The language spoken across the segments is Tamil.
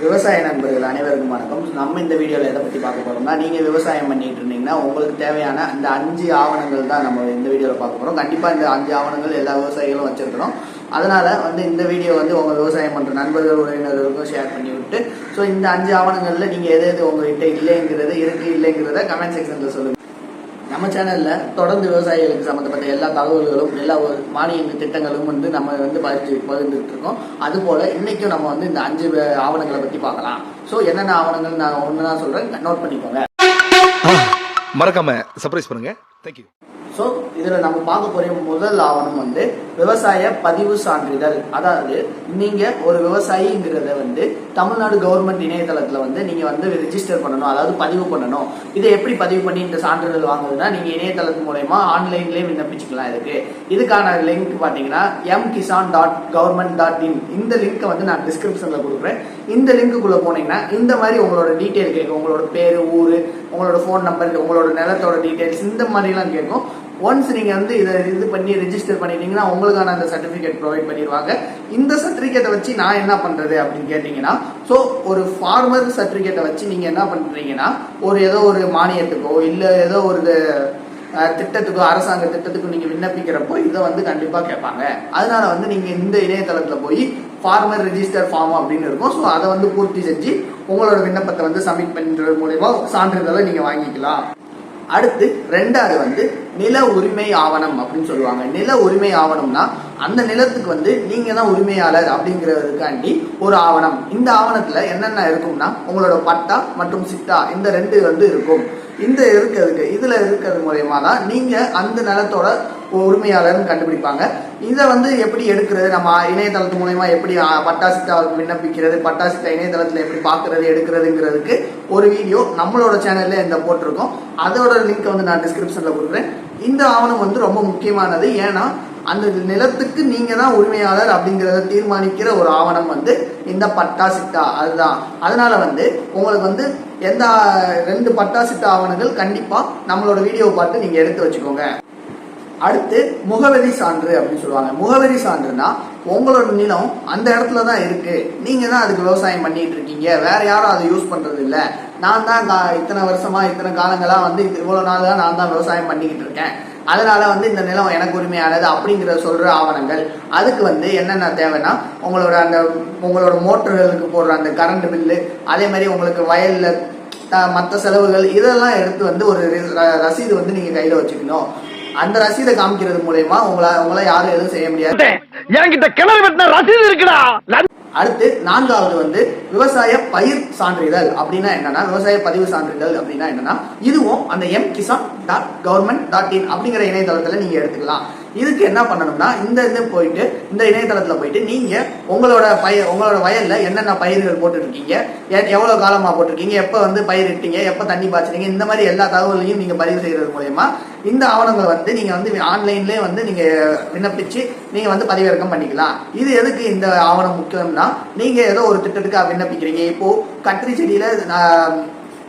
விவசாய நண்பர்கள் அனைவருக்கும் வணக்கம். நம்ம இந்த வீடியோவில் எதை பற்றி பார்க்க போறோம்னா நீங்கள் விவசாயம் பண்ணிட்டு இருந்தீங்கன்னா உங்களுக்கு தேவையான அந்த அஞ்சு ஆவணங்கள் தான் நம்ம இந்த வீடியோவில் பார்க்க போகிறோம் கண்டிப்பாக இந்த அஞ்சு ஆவணங்கள் எல்லா விவசாயிகளும் வச்சிருக்கிறோம் அதனால் வந்து இந்த வீடியோ வந்து உங்கள் விவசாயம் பண்ணுற நண்பர்கள் உறவினர்களுக்கும் ஷேர் பண்ணி விட்டு ஸோ இந்த அஞ்சு ஆவணங்களில் நீங்கள் எது எது உங்கள்கிட்ட இல்லைங்கிறது இருக்குது இல்லைங்கிறத கமெண்ட் செக்ஷனில் சொல்லுங்கள் நம்ம சேனல்ல தொடர்ந்து விவசாயிகளுக்கு சம்மந்தப்பட்ட எல்லா தகவல்களும் எல்லா ஒரு மானிய திட்டங்களும் வந்து நம்ம வந்து பகிர்ந்து பகிர்ந்துட்டு இருக்கோம். அதுபோல் இன்னைக்கும் நம்ம வந்து இந்த அஞ்சு ஆவணங்களை பத்தி பார்க்கலாம். ஸோ என்னென்ன ஆவணங்கள் நான் ஒன்று தான் சொல்றேன் நோட் பண்ணிக்கோங்க. மறக்காம சர்ப்ரைஸ் பண்ணுங்க. தேங்க்யூ ஸோ இதில் நம்ம பார்க்க போகிற முதல் ஆவணம் வந்து விவசாய பதிவு சான்றிதழ். அதாவது நீங்கள் ஒரு விவசாயிங்கிறத வந்து தமிழ்நாடு கவர்மெண்ட் இணையதளத்தில் வந்து நீங்கள் வந்து ரிஜிஸ்டர் பண்ணணும் அதாவது பதிவு பண்ணணும். இதை எப்படி பதிவு பண்ணி இந்த சான்றிதழ் வாங்குதுன்னா நீங்கள் இணையதளத்து மூலயமா ஆன்லைன்லேயே விண்ணப்பிச்சுக்கலாம் இதுக்கு. இதுக்கான லிங்க் பார்த்தீங்கன்னா M Kisan dot government dot in இந்த லிங்க்கை வந்து நான் டிஸ்கிரிப்ஷனில் கொடுக்குறேன். இந்த லிங்க்குள்ளே போனீங்கன்னா இந்த மாதிரி உங்களோட டீட்டெயில் கேட்கும். உங்களோட பேர் ஊர் உங்களோட ஃபோன் நம்பர் உங்களோட நிலத்தோட டீட்டெயில்ஸ் இந்த மாதிரிலாம் கேட்கும். ஒன்ஸ் நீங்கள் வந்து இதை இது பண்ணி ரிஜிஸ்டர் பண்ணிட்டீங்கன்னா உங்களுக்கான அந்த சர்டிஃபிகேட் ப்ரொவைட் பண்ணிடுவாங்க. இந்த சர்டிஃபிகேட்டை வச்சு நான் என்ன பண்ணுறது அப்படின்னு கேட்டிங்கன்னா ஸோ ஒரு ஃபார்மர் சர்டிஃபிகேட்டை வச்சு நீங்கள் என்ன பண்ணுறீங்கன்னா ஒரு ஏதோ ஒரு மானியத்துக்கோ இல்லை ஏதோ ஒரு திட்டத்துக்கும் திட்டத்துக்கோ அரசாங்க திட்டத்துக்கும் நீங்கள் விண்ணப்பிக்கிறப்போ இதை வந்து கண்டிப்பாக கேட்பாங்க. அதனால வந்து நீங்கள் இந்த இணையதளத்தில் போய் ஃபார்மர் ரிஜிஸ்டர் ஃபார்ம் அப்படின்னு இருக்கும். ஸோ அதை வந்து பூர்த்தி செஞ்சு உங்களோட விண்ணப்பத்தை வந்து சப்மிட் பண்ணுறது மூலயமா சான்றிதழை நீங்கள் வாங்கிக்கலாம். அடுத்து ரெண்டாவது வந்து நில உரிமை ஆவணம் அப்படின்னு சொல்லுவாங்க. நில உரிமை ஆவணம்னா அந்த நிலத்துக்கு வந்து நீங்க தான் உரிமையாளர் அப்படிங்கிறதுக்காண்டி ஒரு ஆவணம். இந்த ஆவணத்துல என்னென்ன இருக்கும்னா உங்களோட பட்டா மற்றும் சிட்டா இந்த ரெண்டு வந்து இருக்கும். இந்த இருக்கிறதுக்கு இதில் இருக்கிறது மூலயமா தான் நீங்கள் அந்த நிலத்தோட உரிமையாளர்னு கண்டுபிடிப்பாங்க. இதை வந்து எப்படி எடுக்கிறது? நம்ம இணையதளத்து மூலயமா எப்படி ஆ, விண்ணப்பிக்கிறது பட்டாசிட்டா இணையதளத்தில் எப்படி பார்க்குறது எடுக்கிறதுங்கிறதுக்கு ஒரு வீடியோ நம்மளோட சேனலில் இந்த போட்டிருக்கோம். அதோட லிங்க் வந்து நான் டிஸ்கிரிப்ஷனில் கொடுக்குறேன். இந்த ஆவணம் வந்து ரொம்ப முக்கியமானது. ஏன்னா அந்த நிலத்துக்கு நீங்க தான் உரிமையாளர் அப்படிங்கிறத தீர்மானிக்கிற ஒரு ஆவணம் வந்து இந்த பட்டா சிட்டா அதுதான். அதனால வந்து உங்களுக்கு வந்து எந்த ரெண்டு பட்டா சிட்டா ஆவணங்கள் கண்டிப்பா நம்மளோட வீடியோவை பார்த்து நீங்க எடுத்து வச்சுக்கோங்க. அடுத்து முகவரி சான்று அப்படின்னு சொல்லுவாங்க. முகவரி சான்றுனா உங்களோட நிலம் அந்த இடத்துல தான் இருக்கு. நீங்க தான் அதுக்கு விவசாயம் பண்ணிட்டு இருக்கீங்க. வேற யாரும் அதை யூஸ் பண்றது இல்லை. நான் தான் இத்தனை வருஷமா இத்தனை காலங்களா வந்து இது- இவ்வளவு நாளா நான் தான் விவசாயம் பண்ணிக்கிட்டு இருக்கேன். அதனால வந்து இந்த நிலம் எனக்கு உரிமையானது அப்படிங்கிற சொல்ற ஆவணங்கள். அதுக்கு வந்து என்னென்ன தேவைன்னா உங்களோட அந்த உங்களோட மோட்டர்களுக்கு போடுற அந்த கரண்ட் பில்லு அதே மாதிரி உங்களுக்கு வயல்ல மற்ற செலவுகள் இதெல்லாம் எடுத்து வந்து ஒரு ரசீது வந்து நீங்க கையில வச்சுக்கணும். அந்த ரசீதை காமிக்கிறது மூலயமா உங்களை உங்களை யாரும் எதுவும் செய்ய முடியாது. என்கிட்ட கிணறு வெட்டின ரசீது இருக்குடா. அடுத்து நான்காவது வந்து விவசாய பயிர் சான்றிதழ் அப்படின்னா என்னன்னா விவசாய பதிவு சான்றிதழ் அப்படின்னா என்னன்னா இதுவும் அந்த M Kisan dot government dot in அப்படிங்கிற இணையதளத்துல நீங்க எடுத்துக்கலாம். இதுக்கு என்ன பண்ணணும்னா இந்த இது போயிட்டு இந்த இணையதளத்தில் போயிட்டு நீங்கள் உங்களோட பயிர் உங்களோட வயலில் என்னென்ன பயிர்கள் போட்டுருக்கீங்க எவ்வளோ காலமாக போட்டிருக்கீங்க எப்போ வந்து பயிரிட்டீங்க எப்போ தண்ணி பாய்ச்சினீங்க இந்த மாதிரி எல்லா தகவலையும் நீங்கள் பதிவு செய்கிறது மூலயமா இந்த ஆவணங்களை வந்து நீங்கள் வந்து ஆன்லைன்லேயே வந்து நீங்கள் விண்ணப்பிச்சு நீங்கள் வந்து பதிவிறக்கம் பண்ணிக்கலாம். இது எதுக்கு இந்த ஆவணம் முக்கியம்னா நீங்கள் ஏதோ ஒரு திட்டத்துக்கு விண்ணப்பிக்கிறீங்க. இப்போது கத்திரி செடியில்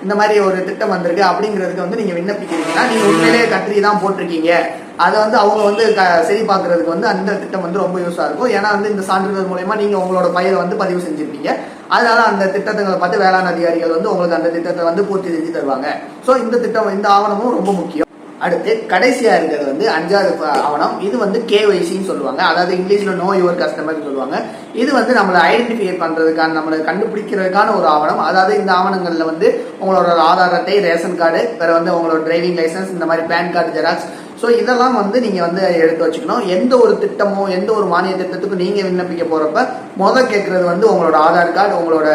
இந்த மாதிரி ஒரு திட்டம் வந்திருக்கு அப்படிங்கிறதுக்கு வந்து நீங்க விண்ணப்பிக்கிறீங்கன்னா நீங்க உண்மையிலேயே கத்திரி தான் போட்டிருக்கீங்க. அதை வந்து அவங்க வந்து க- சரி பார்க்கறதுக்கு வந்து அந்த திட்டம் வந்து ரொம்ப யூஸாக இருக்கும். ஏன்னா வந்து இந்த சான்றிதழ் மூலயமா நீங்கள் உங்களோட பயிரை வந்து பதிவு செஞ்சுருப்பீங்க. அதனால அந்த திட்டத்தை பார்த்து வேளாண் அதிகாரிகள் வந்து உங்களுக்கு அந்த திட்டத்தை வந்து பூர்த்தி செஞ்சு தருவாங்க. ஸோ இந்த திட்டம் இந்த ஆவணமும் ரொம்ப முக்கியம். அடுத்து கடைசியாக இருக்கிறது வந்து அஞ்சாவது ஆவணம். இது வந்து கேஒய்சின்னு சொல்லுவாங்க. அதாவது இங்கிலீஷில் நோ யுவர் கஸ்டமர்னு சொல்லுவாங்க. இது வந்து நம்மளை ஐடென்டிஃபை பண்ணுறதுக்கான நம்மளை கண்டுபிடிக்கிறதுக்கான ஒரு ஆவணம். அதாவது இந்த ஆவணங்களில் வந்து உங்களோட ஆதார் அட்டை ரேஷன் கார்டு வேறு வந்து உங்களோட டிரைவிங் லைசன்ஸ் இந்த மாதிரி பேன் கார்டு ஜெராக்ஸ் ஸோ இதெல்லாம் வந்து நீங்கள் வந்து எடுத்து வச்சுக்கணும். எந்த ஒரு திட்டமோ எந்த ஒரு மானிய திட்டத்துக்கும் நீங்கள் விண்ணப்பிக்க போகிறப்ப மொதல் கேட்குறது வந்து உங்களோட ஆதார் கார்டு உங்களோட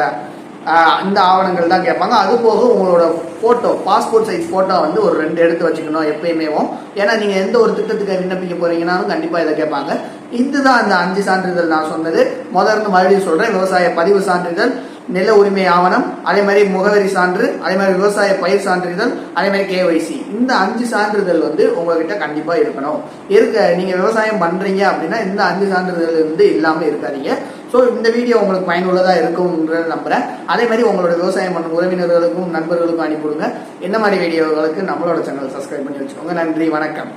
இந்த ஆவணங்கள் தான் கேட்பாங்க. அது போக உங்களோட ஃபோட்டோ பாஸ்போர்ட் சைஸ் ஃபோட்டோ வந்து ஒரு ரெண்டு எடுத்து வச்சுக்கணும் எப்பயுமேவும் ஏன்னா நீங்கள் எந்த ஒரு திட்டத்துக்கு விண்ணப்பிக்க போகிறீங்கனாலும் கண்டிப்பாக இதை கேட்பாங்க. இதுதான் அந்த அஞ்சு சான்றிதழ் நான் சொன்னது. முதல்ல மறுபடியும் சொல்கிறேன் விவசாய பதிவு சான்றிதழ் நில உரிமை ஆவணம் அதே மாதிரி முகவரி சான்று அதே மாதிரி விவசாய பயிர் சான்றிதழ் அதே மாதிரி கேஒய்சி இந்த அஞ்சு சான்றிதழ் வந்து உங்ககிட்ட கண்டிப்பாக இருக்கணும். இருக்க நீங்கள் விவசாயம் பண்ணுறீங்க அப்படின்னா இந்த அஞ்சு சான்றிதழ் வந்து இல்லாமல் இருக்காதீங்க. ஸோ இந்த வீடியோ உங்களுக்கு பயனுள்ளதாக இருக்கும்ன்ற நம்புகிறேன் அதே மாதிரி உங்களோட விவசாயம் பண்ணும் உறவினர்களுக்கும் நண்பர்களுக்கும் அனுப்பிவிடுங்க. என்ன மாதிரி வீடியோகளுக்கு நம்மளோட சேனல் சப்ஸ்கிரைப் பண்ணி வச்சுக்கோங்க. நன்றி வணக்கம்.